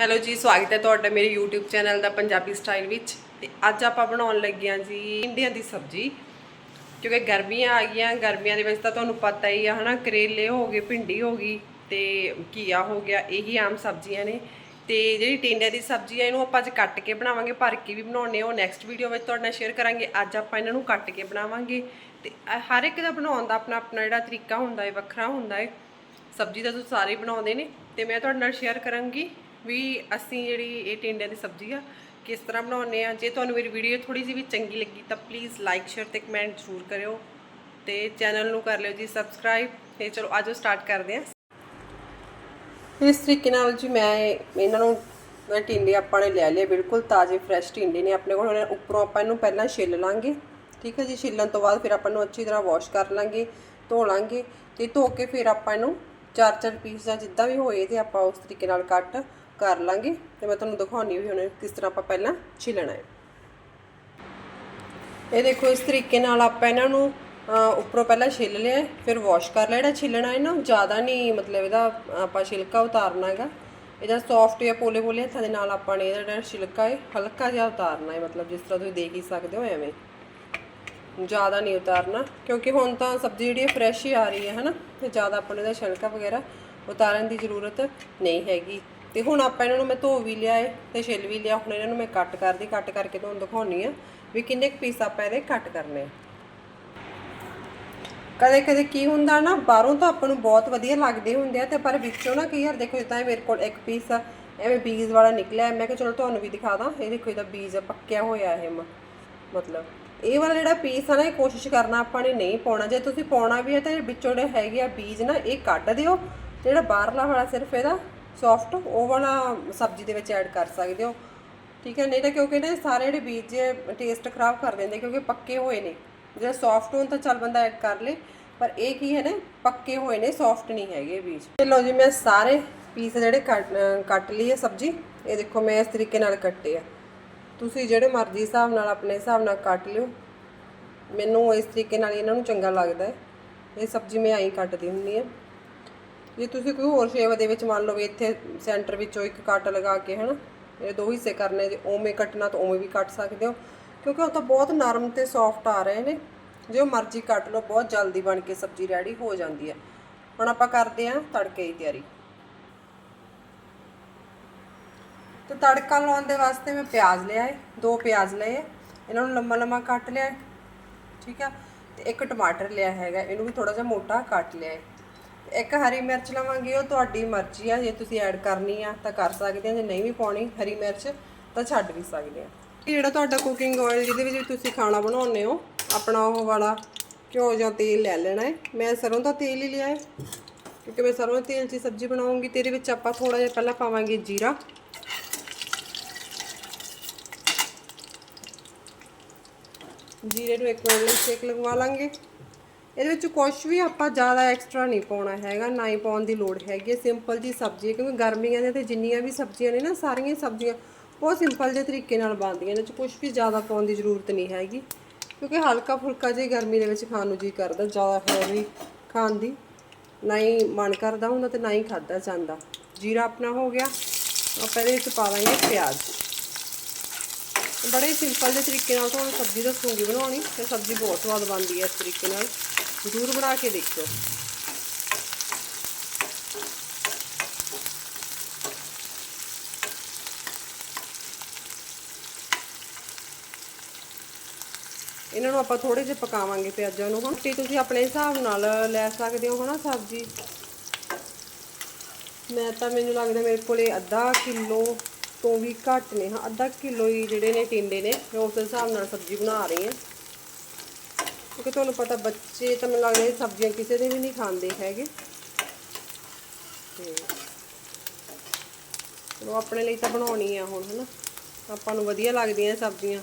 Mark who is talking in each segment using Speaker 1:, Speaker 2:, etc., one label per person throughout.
Speaker 1: Hello ਜੀ, ਸਵਾਗਤ ਹੈ ਤੁਹਾਡਾ ਮੇਰੇ YouTube ਚੈਨਲ ਦਾ ਪੰਜਾਬੀ ਸਟਾਈਲ ਵਿੱਚ। ਤੇ ਅੱਜ ਆਪਾਂ ਬਣਾਉਣ ਲੱਗੇ ਹਾਂ ਜੀ ਇੰਡੀਆਂ ਦੀ ਸਬਜ਼ੀ, ਕਿਉਂਕਿ ਗਰਮੀਆਂ ਆ ਗਈਆਂ, ਗਰਮੀਆਂ ਦੇ ਵਿੱਚ ਤਾਂ ਤੁਹਾਨੂੰ ਪਤਾ ਹੀ ਆ, ਹਨਾ, ਕਰੇਲੇ ਹੋ ਗਏ, ਭਿੰਡੀ ਹੋ ਗਈ, ਤੇ ਘੀਆ ਹੋ ਗਿਆ, ਇਹੀ ਆਮ ਸਬਜ਼ੀਆਂ ਨੇ। ਤੇ ਜਿਹੜੀ ਟਿੰਡਿਆਂ ਦੀ ਸਬਜ਼ੀ ਆ, ਇਹਨੂੰ ਆਪਾਂ ਅੱਜ ਕੱਟ ਕੇ ਬਣਾਵਾਂਗੇ, ਭਰ ਕੇ ਵੀ ਬਣਾਉਣੇ ਆ ਉਹ ਨੈਕਸਟ ਵੀਡੀਓ ਵਿੱਚ ਤੁਹਾਡੇ ਨਾਲ ਸ਼ੇਅਰ ਕਰਾਂਗੇ। ਅੱਜ ਆਪਾਂ ਇਹਨਾਂ ਨੂੰ ਕੱਟ ਕੇ ਬਣਾਵਾਂਗੇ। ਤੇ ਹਰ ਇੱਕ ਦਾ ਬਣਾਉਣ ਦਾ ਆਪਣਾ ਆਪਣਾ ਜਿਹੜਾ ਤਰੀਕਾ ਹੁੰਦਾ ਹੈ, ਵੱਖਰਾ ਹੁੰਦਾ ਹੈ। ਸਬਜ਼ੀ ਤਾਂ ਤੁਸੀਂ ਸਾਰੇ ਬਣਾਉਂਦੇ ਨੇ। ਤੇ ਮੈਂ ਤੁਹਾਡੇ ਨਾਲ ਸ਼ੇਅਰ ਕਰਾਂਗੀ। ਵੀ ਅਸੀਂ ਜਿਹੜੀ ਇਹ ਟਿੰਡਿਆਂ ਦੀ ਸਬਜ਼ੀ ਆ, ਕਿਸ ਤਰ੍ਹਾਂ ਬਣਾਉਂਦੇ ਆ? ਜੇ ਤੁਹਾਨੂੰ ਮੇਰੀ ਵੀਡੀਓ ਥੋੜੀ ਜਿਹੀ ਵੀ ਚੰਗੀ ਲੱਗੀ ਤਾਂ ਪਲੀਜ਼ ਲਾਈਕ ਸ਼ੇਅਰ ਤੇ ਕਮੈਂਟ ਜ਼ਰੂਰ ਕਰਿਓ ਤੇ ਚੈਨਲ ਨੂੰ ਕਰ ਲਿਓ ਜੀ ਸਬਸਕ੍ਰਾਈਬ ਤੇ ਚਲੋ ਆਜੋ ਸਟਾਰਟ ਕਰਦੇ ਹਾਂ ਇਸ ਤਰੀਕੇ ਨਾਲ ਜੀ ਮੈਂ ਇਹਨਾਂ ਨੂੰ, ਮੈਂ ਟਿੰਡੇ ਆਪਾਂ ਨੇ ਲੈ ਲਏ, ਬਿਲਕੁਲ ਤਾਜ਼ੇ ਫਰੈਸ਼ ਟਿੰਡੇ ਨੇ ਆਪਣੇ ਕੋਲ। ਉੱਪਰੋਂ ਆਪਾਂ ਇਹਨੂੰ ਪਹਿਲਾਂ ਛਿੱਲ ਲਾਂਗੇ, ਠੀਕ ਹੈ ਜੀ? ਛਿੱਲਣ ਤੋਂ ਬਾਅਦ ਫਿਰ ਆਪਾਂ ਇਹਨੂੰ ਅੱਛੀ ਤਰ੍ਹਾਂ ਵਾਸ਼ ਕਰ ਲਾਂਗੇ, ਧੋ ਲਾਂਗੇ ਤੇ ਧੋ ਕੇ ਫਿਰ ਆਪਾਂ ਇਹਨੂੰ ਚਾਰ ਚਾਰ ਪੀਸ ਜਾਂ ਜਿੱਦਾਂ ਵੀ ਹੋਏ ਤੇ ਆਪਾਂ ਉਸ ਤਰੀਕੇ ਨਾਲ ਕੱਟ ਕਰ ਲਾਂਗੇ ਤੇ ਮੈਂ ਤੁਹਾਨੂੰ ਦਿਖਾਉਣੀ ਵੀ ਹੁਣ ਕਿਸ ਤਰ੍ਹਾਂ ਆਪਾਂ ਪਹਿਲਾਂ ਛਿੱਲਣਾ ਹੈ। ਇਹ ਦੇਖੋ ਇਸ ਤਰੀਕੇ ਨਾਲ ਆਪਾਂ ਇਹਨਾਂ ਨੂੰ ਉੱਪਰੋਂ ਪਹਿਲਾਂ ਛਿੱਲ ਲਿਆ ਫਿਰ ਵਾਸ਼ ਕਰ ਲਿਆ ਜਿਹੜਾ ਛਿੱਲਣਾ ਹੈ ਨਾ ਜ਼ਿਆਦਾ ਨਹੀਂ ਮਤਲਬ ਇਹਦਾ ਆਪਾਂ ਛਿਲਕਾ ਉਤਾਰਨਾ ਹੈਗਾ। ਇਹਦਾ ਸੌਫਟ ਜਾਂ ਪੋਲੇ ਪੋਲੇ ਹੱਥਾਂ ਦੇ ਨਾਲ ਆਪਾਂ ਨੇ ਇਹਦਾ ਜਿਹੜਾ ਛਿਲਕਾ ਹੈ, ਹਲਕਾ ਜਿਹਾ ਉਤਾਰਨਾ ਹੈ, ਮਤਲਬ ਜਿਸ ਤਰ੍ਹਾਂ ਤੁਸੀਂ ਦੇਖ ਹੀ ਸਕਦੇ ਹੋ ਐਵੇਂ। ਜ਼ਿਆਦਾ ਨਹੀਂ ਉਤਾਰਨਾ, ਕਿਉਂਕਿ ਹੁਣ ਤਾਂ ਸਬਜ਼ੀ ਜਿਹੜੀ ਫਰੈਸ਼ ਹੀ ਆ ਰਹੀ ਹੈ, ਹਨਾ? ਤੇ ਜ਼ਿਆਦਾ ਆਪਾਂ ਨੂੰ ਇਹਦਾ ਛਿਲਕਾ ਵਗੈਰਾ ਉਤਾਰਨ ਦੀ ਜ਼ਰੂਰਤ ਨਹੀਂ ਹੈਗੀ। ਤੇ ਹੁਣ ਆਪਾਂ ਇਹਨਾਂ ਨੂੰ ਮੈਂ ਧੋ ਵੀ ਲਿਆ ਏ ਤੇ ਛਿੱਲ ਵੀ ਲਿਆ। ਹੁਣ ਇਹਨਾਂ ਨੂੰ ਮੈਂ ਕੱਟ ਕਰਦੀ, ਕੱਟ ਕਰਕੇ ਤੁਹਾਨੂੰ ਦਿਖਾਉਣੀ ਆ ਵੀ ਕਿੰਨੇ ਕੁ ਪੀਸ ਆਪਾਂ ਇਹਦੇ ਕੱਟ ਕਰਨੇ ਆ। ਕਦੇ ਕਦੇ ਕੀ ਹੁੰਦਾ ਨਾ, ਬਾਹਰੋਂ ਤਾਂ ਆਪਾਂ ਨੂੰ ਬਹੁਤ ਵਧੀਆ ਲੱਗਦੇ ਹੁੰਦੇ ਆ ਤੇ ਪਰ ਵਿੱਚੋਂ ਨਾ ਕਈ ਵਾਰ ਦੇਖੋ ਜਿੱਦਾਂ ਇਹ ਮੇਰੇ ਕੋਲ ਇੱਕ ਪੀਸ ਐਵੇਂ ਬੀਜ ਵਾਲਾ ਨਿਕਲਿਆ। ਮੈਂ ਕਿਹਾ ਚਲੋ ਤੁਹਾਨੂੰ ਵੀ ਦਿਖਾ ਦਾਂ। ਇਹ ਦੇਖੋ ਇਹਦਾ ਬੀਜ ਪੱਕਿਆ ਹੋਇਆ ਇਹ ਮਤਲਬ। ਇਹ ਵਾਲਾ ਜਿਹੜਾ ਪੀਸ ਆ ਨਾ, ਇਹ ਕੋਸ਼ਿਸ਼ ਕਰਨਾ ਆਪਾਂ ਨੇ ਨਹੀਂ ਪਾਉਣਾ। ਜੇ ਤੁਸੀਂ ਪਾਉਣਾ ਵੀ ਹੈ ਤਾਂ ਇਹ ਵਿੱਚੋਂ ਜਿਹੜੇ ਹੈਗੇ ਆ ਬੀਜ ਨਾ, ਇਹ ਕੱਢ ਦਿਓ। ਜਿਹੜਾ ਬਾਹਰਲਾ ਵਾਲਾ ਸਿਰਫ ਇਹਦਾ ਸੌਫਟ, ਉਹ ਵਾਲਾ ਸਬਜ਼ੀ ਦੇ ਵਿੱਚ ਐਡ ਕਰ ਸਕਦੇ ਹੋ। ਠੀਕ ਹੈ, ਨਹੀਂ ਤਾਂ ਕਿਉਂਕਿ ਨਾ ਸਾਰੇ ਜਿਹੜੇ ਬੀਜ ਟੇਸਟ ਖਰਾਬ ਕਰ ਦਿੰਦੇ ਕਿਉਂਕਿ ਪੱਕੇ ਹੋਏ ਨੇ। ਜੇ ਸੌਫਟ ਹੋਣ ਤਾਂ ਚੱਲ ਬੰਦਾ ਐਡ ਕਰ ਲੇ, ਪਰ ਇਹ ਕੀ ਹੈ ਨਾ, ਪੱਕੇ ਹੋਏ ਨੇ, ਸੌਫਟ ਨਹੀਂ ਹੈਗੇ ਬੀਜ। ਤੇ ਲਓ ਜੀ, ਮੈਂ ਸਾਰੇ ਪੀਸ ਜਿਹੜੇ ਕੱਟ ਕੱਟ ਲਈ ਹੈ ਸਬਜ਼ੀ, ਇਹ ਦੇਖੋ ਮੈਂ ਇਸ ਤਰੀਕੇ ਨਾਲ ਕੱਟੇ ਆ। ਤੁਸੀਂ ਜਿਹੜੇ ਮਰਜ਼ੀ ਹਿਸਾਬ ਨਾਲ, ਆਪਣੇ ਹਿਸਾਬ ਨਾਲ ਕੱਟ ਲਿਓ। ਮੈਨੂੰ ਇਸ ਤਰੀਕੇ ਨਾਲ ਇਹਨਾਂ ਨੂੰ ਚੰਗਾ ਲੱਗਦਾ ਹੈ। ਇਹ ਸਬਜ਼ੀ ਮੈਂ ਐਂ ਕੱਟਦੀ ਹੁੰਦੀ ਆ ਜੇ ਤੁਸੀਂ ਕੋਈ ਹੋਰ ਸ਼ੇਪ ਦੇ ਵਿੱਚ ਮੰਨ ਲਓ ਵੀ ਇੱਥੇ ਸੈਂਟਰ ਵਿੱਚੋਂ ਇੱਕ ਕੱਟ ਲਗਾ ਕੇ, ਹਨਾ, ਇਹ ਦੋ ਹਿੱਸੇ ਕਰਨੇ ਜੇ ਉਵੇਂ ਕੱਟਣਾ ਤਾਂ ਉਵੇਂ ਵੀ ਕੱਟ ਸਕਦੇ ਹੋ। ਕਿਉਂਕਿ ਉਹ ਤਾਂ ਬਹੁਤ ਨਰਮ ਤੇ ਸੌਫਟ ਆ ਰਹੇ ਨੇ। ਜੋ ਮਰਜ਼ੀ ਕੱਟ ਲਓ, ਬਹੁਤ ਜਲਦੀ ਬਣ ਕੇ ਸਬਜ਼ੀ ਰੈਡੀ ਹੋ ਜਾਂਦੀ ਹੈ। ਹੁਣ ਆਪਾਂ ਕਰਦੇ ਹਾਂ ਤੜਕੇ ਦੀ ਤਿਆਰੀ। ਤੇ ਤੜਕਾ ਲਾਉਣ ਦੇ ਵਾਸਤੇ ਮੈਂ ਪਿਆਜ਼ ਲਿਆ ਹੈ ਦੋ ਪਿਆਜ਼ ਲਏ ਇਹਨਾਂ ਨੂੰ ਲੰਮਾ ਲੰਮਾ ਕੱਟ ਲਿਆ ਠੀਕ ਆ। ਤੇ ਇੱਕ ਟਮਾਟਰ ਲਿਆ ਹੈਗਾ, ਇਹਨੂੰ ਵੀ ਥੋੜਾ ਜਿਹਾ ਮੋਟਾ ਕੱਟ ਲਿਆ ਹੈ ਇੱਕ ਹਰੀ ਮਿਰਚ ਲਵਾਂਗੇ, ਉਹ ਤੁਹਾਡੀ ਮਰਜ਼ੀ ਆ, ਜੇ ਤੁਸੀਂ ਐਡ ਕਰਨੀ ਆ ਤਾਂ ਕਰ ਸਕਦੇ ਆ, ਜੇ ਨਹੀਂ ਵੀ ਪਾਉਣੀ ਹਰੀ ਮਿਰਚ ਤਾਂ ਛੱਡ ਵੀ ਸਕਦੇ ਆ। ਜਿਹੜਾ ਤੁਹਾਡਾ ਕੁਕਿੰਗ ਆਇਲ ਜਿਹਦੇ ਵਿੱਚ ਤੁਸੀਂ ਖਾਣਾ ਬਣਾਉਂਦੇ ਹੋ, ਆਪਣਾ ਉਹ ਵਾਲਾ ਘਿਓ ਜਾਂ ਤੇਲ ਲੈ ਲੈਣਾ ਹੈ ਮੈਂ ਸਰੋਂ ਦਾ ਤੇਲ ਹੀ ਲਿਆ ਹੈ ਕਿਉਂਕਿ ਮੈਂ ਸਰੋਂ ਦੇ ਤੇਲ 'ਚ ਸਬਜ਼ੀ ਬਣਾਉਂਗੀ ਤੇ ਇਹਦੇ ਵਿੱਚ ਆਪਾਂ ਥੋੜਾ ਜਿਹਾ ਪਹਿਲਾਂ ਪਾਵਾਂਗੇ ਜੀਰਾ। ਜੀਰੇ ਨੂੰ ਇੱਕ ਮਿੰਟ ਲਈ ਸੇਕ ਲਗਵਾ ਲਾਂਗੇ। ਇਹਦੇ ਵਿੱਚ ਕੁਝ ਵੀ ਆਪਾਂ ਜ਼ਿਆਦਾ ਐਕਸਟਰਾ ਨਹੀਂ ਪਾਉਣਾ ਹੈਗਾ, ਨਾ ਹੀ ਪਾਉਣ ਦੀ ਲੋੜ ਹੈਗੀ ਹੈ। ਸਿੰਪਲ ਜੀ ਸਬਜ਼ੀ ਹੈ, ਕਿਉਂਕਿ ਗਰਮੀਆਂ ਦੇ ਤੇ ਜਿੰਨੀਆਂ ਵੀ ਸਬਜ਼ੀਆਂ ਨੇ ਨਾ, ਸਾਰੀਆਂ ਹੀ ਸਬਜ਼ੀਆਂ ਉਹ ਸਿੰਪਲ ਜਿਹੇ ਤਰੀਕੇ ਨਾਲ ਬਣਦੀਆਂ ਇਹਦੇ ਵਿੱਚ ਕੁਝ ਵੀ ਜ਼ਿਆਦਾ ਪਾਉਣ ਦੀ ਜ਼ਰੂਰਤ ਨਹੀਂ ਹੈਗੀ। ਕਿਉਂਕਿ ਹਲਕਾ ਫੁਲਕਾ ਜਿਹੀ ਗਰਮੀ ਦੇ ਵਿੱਚ ਖਾਣ ਨੂੰ ਜੀ ਕਰਦਾ, ਜ਼ਿਆਦਾ ਹੈਵੀ ਖਾਣ ਦੀ। ਨਾ ਹੀ ਮਨ ਕਰਦਾ ਹੁੰਦਾ ਤੇ ਨਾ ਹੀ ਖਾਦਾ ਜਾਂਦਾ। ਜੀਰਾ ਆਪਣਾ ਹੋ ਗਿਆ, ਆਪਾਂ ਇਹਦੇ ਵਿੱਚ ਪਾ ਦਾਂਗੇ ਪਿਆਜ਼। ਬੜੇ ਸਿੰਪਲ ਦੇ ਤਰੀਕੇ ਨਾਲ ਤੁਹਾਨੂੰ ਸਬਜ਼ੀ ਦੱਸੂਗੀ ਬਣਾਉਣੀ ਤੇ ਸਬਜ਼ੀ ਬਹੁਤ ਸਵਾਦ ਬਣਦੀ ਹੈ ਇਸ ਤਰੀਕੇ ਨਾਲ। ਜ਼ਰੂਰ ਬਣਾ ਕੇ ਦੇਖਿਓ। ਇਹਨਾਂ ਨੂੰ ਆਪਾਂ ਥੋੜੇ ਜਿਹਾ ਪਕਾਵਾਂਗੇ ਪਿਆਜ਼ਾਂ ਨੂੰ। ਹੁਣ ਤੇ ਤੁਸੀਂ ਆਪਣੇ ਹਿਸਾਬ ਨਾਲ ਲੈ ਸਕਦੇ ਹੋ ਹਨਾ ਸਬਜ਼ੀ? ਮੈਂ ਤਾਂ ਮੈਨੂੰ ਲੱਗਦਾ ਮੇਰੇ ਕੋਲੇ ਅੱਧਾ ਕਿਲੋ ਤੋਂ ਵੀ ਘੱਟ ਨੇ। ਹਾਂ, ਅੱਧਾ ਕਿਲੋ ਹੀ ਜਿਹੜੇ ਨੇ ਟਿੰਡੇ ਨੇ, ਮੈਂ ਉਸ ਹਿਸਾਬ ਨਾਲ ਸਬਜ਼ੀ ਬਣਾ ਰਹੀ ਹਾਂ। ਕਿਉਂਕਿ ਤੁਹਾਨੂੰ ਪਤਾ ਬੱਚੇ ਤਾਂ ਮੈਨੂੰ ਲੱਗਦਾ ਸਬਜ਼ੀਆਂ ਕਿਸੇ ਦੇ ਵੀ ਨਹੀਂ ਖਾਂਦੇ ਹੈਗੇ। ਤੇ ਚਲੋ, ਆਪਣੇ ਲਈ ਤਾਂ ਬਣਾਉਣੀ ਆ ਹੁਣ, ਹਨਾ। ਆਪਾਂ ਨੂੰ ਵਧੀਆ ਲੱਗਦੀਆਂ ਸਬਜ਼ੀਆਂ।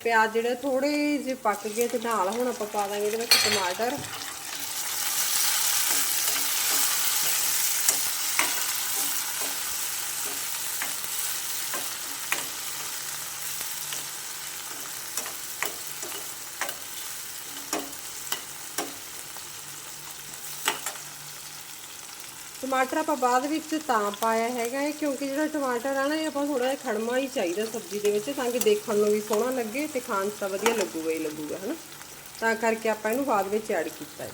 Speaker 1: ਪਿਆਜ਼ ਜਿਹੜੇ ਥੋੜੇ ਜਿਹੇ ਪੱਕ ਗਏ ਤੇ ਨਾਲ ਹੁਣ ਆਪਾਂ ਪਾ ਦਾਂਗੇ ਇਹਦੇ ਵਿੱਚ ਟਮਾਟਰ। ਟਮਾਟਰ ਆਪਾਂ ਬਾਅਦ ਵਿੱਚ ਤਾਂ ਪਾਇਆ ਹੈਗਾ ਹੈ ਕਿਉਂਕਿ ਜਿਹੜਾ ਟਮਾਟਰ ਆ ਨਾ, ਇਹ ਆਪਾਂ ਥੋੜਾ ਜਿਹਾ ਖੜਮਾ ਹੀ ਚਾਹੀਦਾ ਸਬਜ਼ੀ ਦੇ ਵਿੱਚ, ਤਾਂ ਕਿ ਦੇਖਣ ਨੂੰ ਵੀ ਸੋਹਣਾ ਲੱਗੇ ਤੇ ਖਾਣ 'ਚ ਤਾਂ ਵਧੀਆ ਲੱਗੂਗਾ ਹੀ ਲੱਗੂਗਾ, ਹਨਾ? ਤਾਂ ਕਰਕੇ ਆਪਾਂ ਇਹਨੂੰ ਬਾਅਦ ਵਿੱਚ ਐਡ ਕੀਤਾ ਹੈ।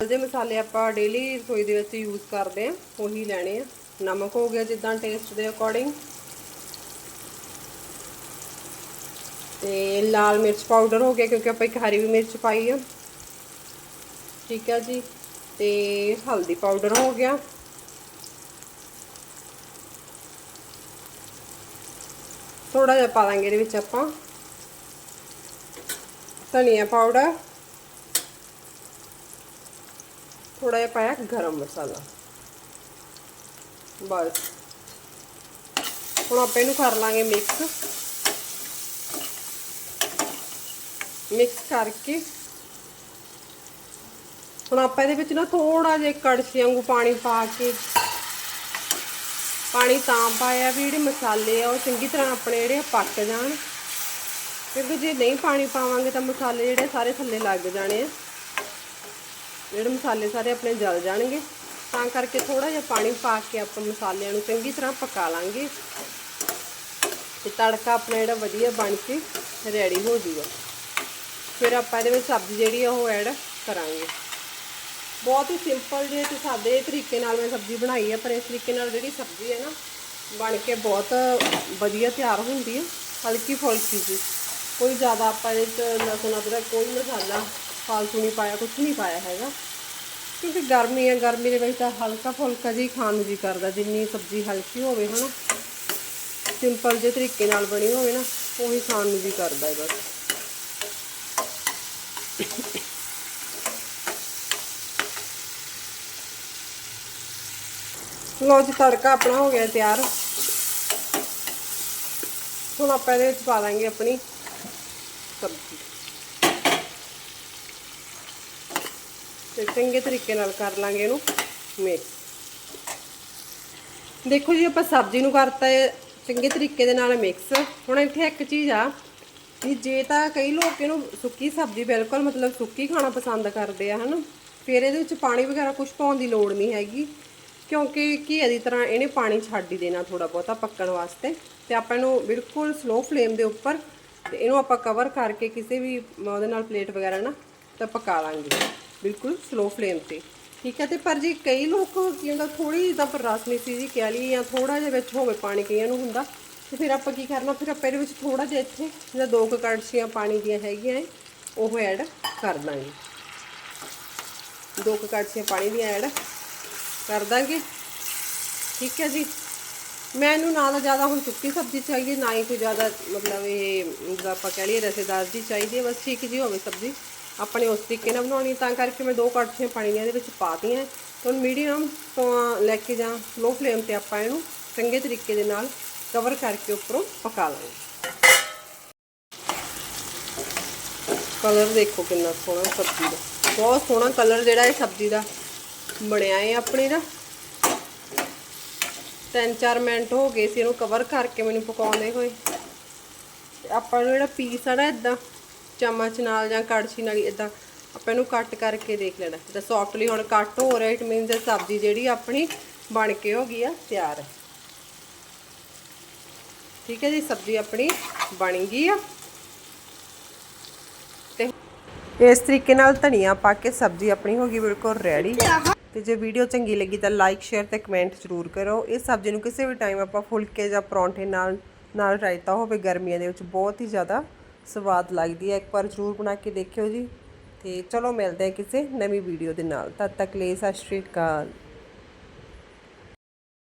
Speaker 1: ਜਿਹੜੇ ਮਸਾਲੇ ਆਪਾਂ ਡੇਲੀ ਰਸੋਈ ਦੇ ਵਿੱਚ ਯੂਜ਼ ਕਰਦੇ ਆ ਉਹੀ ਲੈਣੇ ਆ। ਨਮਕ ਹੋ ਗਿਆ ਜਿੱਦਾਂ ਟੇਸਟ ਦੇ ਅਕੋਰਡਿੰਗ ਤੇ ਲਾਲ ਮਿਰਚ ਪਾਊਡਰ ਹੋ ਗਿਆ, ਕਿਉਂਕਿ ਆਪਾਂ ਇੱਕ ਹਰੀ ਵੀ ਮਿਰਚ ਪਾਈ ਆ। ਠੀਕ ਹੈ ਜੀ। ਤੇ ਹਲਦੀ ਪਾਊਡਰ ਹੋ ਗਿਆ। ਥੋੜਾ ਜਿਹਾ ਪਾ ਦਾਂਗੇ ਇਹਦੇ ਵਿੱਚ ਆਪਾਂ। ਧਨੀਆ ਪਾਊਡਰ। ਥੋੜਾ ਜਿਹਾ ਪਾਇਆ ਗਰਮ ਮਸਾਲਾ। ਬਸ। ਹੁਣ ਆਪਾਂ ਇਹਨੂੰ ਕਰ ਲਾਂਗੇ ਮਿਕਸ ਮਿਕਸ ਕਰਕੇ ਹੁਣ ਆਪਾਂ ਇਹਦੇ ਵਿੱਚ ਨਾ ਥੋੜਾ ਜਿਹਾ ਕੜਛੀ ਵਾਂਗੂ ਪਾਣੀ ਪਾ ਕੇ, ਪਾਣੀ ਤਾਂ ਪਾਇਆ ਵੀ ਜਿਹੜੇ ਮਸਾਲੇ ਆ ਉਹ ਚੰਗੀ ਤਰ੍ਹਾਂ ਆਪਣੇ ਜਿਹੜੇ ਆ ਪੱਕ ਜਾਣ। ਕਿਉਂਕਿ ਜੇ ਨਹੀਂ ਪਾਣੀ ਪਾਵਾਂਗੇ ਤਾਂ ਮਸਾਲੇ ਜਿਹੜੇ ਸਾਰੇ ਥੱਲੇ ਲੱਗ ਜਾਣੇ ਆ। ਜਿਹੜੇ ਮਸਾਲੇ ਸਾਰੇ ਆਪਣੇ ਜਲ ਜਾਣਗੇ। ਤਾਂ ਕਰਕੇ ਥੋੜਾ ਜਿਹਾ ਪਾਣੀ ਪਾ ਕੇ ਆਪਾਂ ਮਸਾਲਿਆਂ ਨੂੰ ਚੰਗੀ ਤਰ੍ਹਾਂ ਪਕਾ ਲਾਂਗੇ। ਤੇ ਤੜਕਾ ਆਪਣਾ ਜਿਹੜਾ ਵਧੀਆ ਬਣ ਕੇ ਰੈਡੀ ਹੋ ਜੂਗਾ। ਫਿਰ ਆਪਾਂ ਇਹਦੇ ਵਿੱਚ ਸਬਜ਼ੀ ਜਿਹੜੀ ਆ ਉਹ ਐਡ ਕਰਾਂਗੇ। ਬਹੁਤ ਹੀ ਸਿੰਪਲ ਜੇ ਤੇ ਸਾਦੇ ਤਰੀਕੇ ਨਾਲ ਮੈਂ ਸਬਜ਼ੀ ਬਣਾਈ ਹੈ ਪਰ ਇਸ ਤਰੀਕੇ ਨਾਲ ਜਿਹੜੀ ਸਬਜ਼ੀ ਹੈ ਨਾ, ਬਣ ਕੇ ਬਹੁਤ ਵਧੀਆ ਤਿਆਰ ਹੁੰਦੀ ਹੈ ਹਲਕੀ ਫੁਲਕੀ ਜੀ। ਕੋਈ ਜ਼ਿਆਦਾ ਆਪਾਂ ਇਹਦੇ ਚ ਲਸਣ, ਅਦਰਕ, ਕੋਈ ਮਸਾਲਾ, ਫਾਲਤੂ ਨਹੀਂ ਪਾਇਆ ਕੁਝ ਨਹੀਂ ਪਾਇਆ ਹੈਗਾ। ਕਿਉਂਕਿ ਗਰਮੀ ਹੈ ਗਰਮੀ ਦੇ ਵਿੱਚ ਤਾਂ ਹਲਕਾ ਫੁਲਕਾ ਜੀ ਖਾਣ ਨੂੰ ਜੀ ਕਰਦਾ, ਜਿੰਨੀ ਸਬਜ਼ੀ ਹਲਕੀ ਹੋਵੇ, ਹਨਾ। ਸਿੰਪਲ ਜਿਹੇ ਤਰੀਕੇ ਨਾਲ ਬਣੀ ਹੋਵੇ ਨਾ, ਉਹੀ ਖਾਣ ਨੂੰ ਜੀ ਕਰਦਾ ਹੈ ਬਸ। ਲੋ ਜੀ, ਤੜਕਾ ਆਪਣਾ ਹੋ ਗਿਆ ਤਿਆਰ। ਹੁਣ ਆਪਾਂ ਇਹਦੇ ਵਿੱਚ ਪਾ ਦਾਂਗੇ ਆਪਣੀ ਸਬਜ਼ੀ। ਤੇ ਚੰਗੇ ਤਰੀਕੇ ਨਾਲ ਕਰ ਲਾਂਗੇ ਇਹਨੂੰ ਮਿਕਸ ਦੇਖੋ ਜੀ, ਆਪਾਂ ਸਬਜ਼ੀ ਨੂੰ ਕਰਤਾ ਹੈ ਚੰਗੇ ਤਰੀਕੇ ਦੇ ਨਾਲ ਮਿਕਸ ਹੁਣ ਇੱਥੇ ਇੱਕ ਚੀਜ਼ ਆ, ਵੀ ਜੇ ਤਾਂ ਕਈ ਲੋਕ ਇਹਨੂੰ ਸੁੱਕੀ ਸਬਜ਼ੀ ਬਿਲਕੁਲ ਮਤਲਬ ਸੁੱਕੀ ਖਾਣਾ ਪਸੰਦ ਕਰਦੇ ਆ, ਹਨਾ? ਫਿਰ ਇਹਦੇ ਵਿੱਚ ਪਾਣੀ ਵਗੈਰਾ ਕੁਝ ਪਾਉਣ ਦੀ ਲੋੜ ਨਹੀਂ ਹੈਗੀ। ਕਿਉਂਕਿ ਘੀਆ ਦੀ ਤਰ੍ਹਾਂ ਇਹਨੇ ਪਾਣੀ ਛੱਡ ਹੀ ਦੇਣਾ ਥੋੜਾ ਬਹੁਤਾ ਪੱਕਣ ਵਾਸਤੇ ਤੇ ਆਪਾਂ ਇਹਨੂੰ ਬਿਲਕੁਲ ਸਲੋ ਫਲੇਮ ਦੇ ਉੱਪਰ ਤੇ ਇਹਨੂੰ ਆਪਾਂ ਕਵਰ ਕਰਕੇ ਕਿਸੇ ਵੀ ਉਹਦੇ ਨਾਲ ਪਲੇਟ ਵਗੈਰਾ ਨਾ ਤਾਂ ਪਕਾ ਲਾਂਗੇ। ਬਿਲਕੁਲ ਸਲੋ ਫਲੇਮ ਤੇ। ਠੀਕ ਹੈ ਤੇ ਪਰ ਜੀ ਕਈ ਲੋਕ ਕੀ ਹੁੰਦਾ ਥੋੜੀ ਜਿਹਾ ਪਰ ਰਸਮੀ ਸੀ ਜੀ ਕਹਿ ਲਈ ਜਾਂ ਥੋੜਾ ਜਿਹਾ ਵਿੱਚ ਹੋਵੇ ਪਾਣੀ ਕਈਆਂ ਨੂੰ ਹੁੰਦਾ ਤੇ ਫਿਰ ਆਪਾਂ ਕੀ ਕਰਨਾ ਫਿਰ ਆਪਾਂ ਇਹਦੇ ਵਿੱਚ ਥੋੜਾ ਜਿਹਾ ਇੱਥੇ ਜਿਹੜਾ ਦੋ ਕੁ ਕੜਛੀਆਂ ਪਾਣੀ ਦੀਆਂ ਹੈਗੀਆਂ ਹੈ, ਉਹ ਐਡ ਕਰ ਦਾਂਗੇ ਦੋ ਕੁ ਕੜਛੀਆਂ ਪਾਣੀ ਦੀਆਂ ਐਡ ਕਰ ਦਾਂਗੇ। ਠੀਕ ਹੈ ਜੀ। ਮੈਨੂੰ ਨਾ ਤਾਂ ਜ਼ਿਆਦਾ ਹੁਣ ਸੁੱਕੀ ਸਬਜ਼ੀ ਚਾਹੀਦੀ ਨਾ ਹੀ ਕੋਈ ਜ਼ਿਆਦਾ ਮਤਲਬ ਇਹ ਆਪਾਂ ਕਹਿ ਲਈਏ ਰਸੇਦਾਰ ਜੀ ਚਾਹੀਦੀ ਹੈ, ਬਸ ਠੀਕ ਜੀ ਹੋਵੇ ਸਬਜ਼ੀ। ਆਪਣੇ ਉਸ ਤਰੀਕੇ ਨਾਲ ਬਣਾਉਣੀ, ਤਾਂ ਕਰਕੇ ਮੈਂ ਦੋ ਕੜਛੀਆਂ ਪਾਣੀ ਦੀਆਂ ਇਹਦੇ ਵਿੱਚ ਪਾਤੀਆਂ ਹੁਣ ਮੀਡੀਅਮ ਤੋਂ ਲੈ ਕੇ ਜਾਂ ਲੋ ਫਲੇਮ ਤੇ ਆਪਾਂ ਇਹਨੂੰ ਚੰਗੇ ਤਰੀਕੇ ਦੇ ਨਾਲ ਕਵਰ ਕਰਕੇ ਉੱਪਰੋਂ ਪਕਾ ਲਾਂਗੇ। ਕਲਰ ਦੇਖੋ ਕਿੰਨਾ ਸੋਹਣਾ ਸਬਜ਼ੀ ਦਾ। ਬਹੁਤ ਸੋਹਣਾ ਕਲਰ ਜਿਹੜਾ ਹੈ ਸਬਜ਼ੀ ਦਾ। ਬਣਿਆ ਹੈ ਆਪਣੀ ਦਾ ਤਿੰਨ ਚਾਰ ਮਿੰਟ ਹੋ ਗਏ ਸੀ ਇਹਨੂੰ ਕਵਰ ਕਰਕੇ ਮੈਨੂੰ ਪਕਾਉਂਦੇ ਹੋਏ। ਆਪਾਂ ਨੂੰ ਜਿਹੜਾ ਪੀਸ ਆ ਨਾ ਇਦਾਂ ਚਮਚ ਨਾਲ ਜਾਂ ਕੜਛੀ ਨਾਲ ਇਦਾਂ ਆਪਾਂ ਇਹਨੂੰ ਕੱਟ ਕਰਕੇ ਦੇਖ ਲੈਣਾ। ਜਿੱਦਾਂ ਸੌਫਟਲੀ ਹੁਣ ਕੱਟ ਹੋ ਰਿਹਾ ਇਟ ਮੀਨਸ ਸਬਜ਼ੀ ਜਿਹੜੀ ਆਪਣੀ ਬਣ ਕੇ ਹੋ ਗਈ ਆ ਤਿਆਰ। ਠੀਕ ਹੈ ਜੀ, ਸਬਜ਼ੀ ਆਪਣੀ ਬਣ ਗਈ ਆ। ਤੇ ਇਸ ਤਰੀਕੇ ਨਾਲ ਧਨੀਆ ਪਾ ਕੇ ਸਬਜ਼ੀ ਆਪਣੀ ਹੋ ਗਈ ਬਿਲਕੁਲ ਰੈਡੀ ਤੇ ਜੇ ਵੀਡੀਓ ਚੰਗੀ ਲੱਗੀ ਤਾਂ ਲਾਈਕ ਸ਼ੇਅਰ ਤੇ ਕਮੈਂਟ ਜ਼ਰੂਰ ਕਰੋ। ਇਸ ਸਬਜ਼ੀ ਨੂੰ ਕਿਸੇ ਵੀ ਟਾਈਮ ਆਪਾਂ ਫੁਲਕੇ ਜਾਂ ਪਰੌਂਠੇ ਨਾਲ ਨਾਲ ਰਾਇਤਾ ਹੋਵੇ, ਗਰਮੀਆਂ ਦੇ ਵਿੱਚ ਬਹੁਤ ਹੀ ਜ਼ਿਆਦਾ ਸਵਾਦ ਲੱਗਦੀ ਹੈ। ਇੱਕ ਵਾਰ ਜ਼ਰੂਰ ਬਣਾ ਕੇ ਦੇਖਿਓ ਜੀ। ਤੇ ਚਲੋ ਮਿਲਦੇ ਹਾਂ ਕਿਸੇ ਨਵੀਂ ਵੀਡੀਓ ਦੇ ਨਾਲ। ਤਦ ਤੱਕ ਲਈ ਸਤਿ ਸ਼੍ਰੀ ਅਕਾਲ।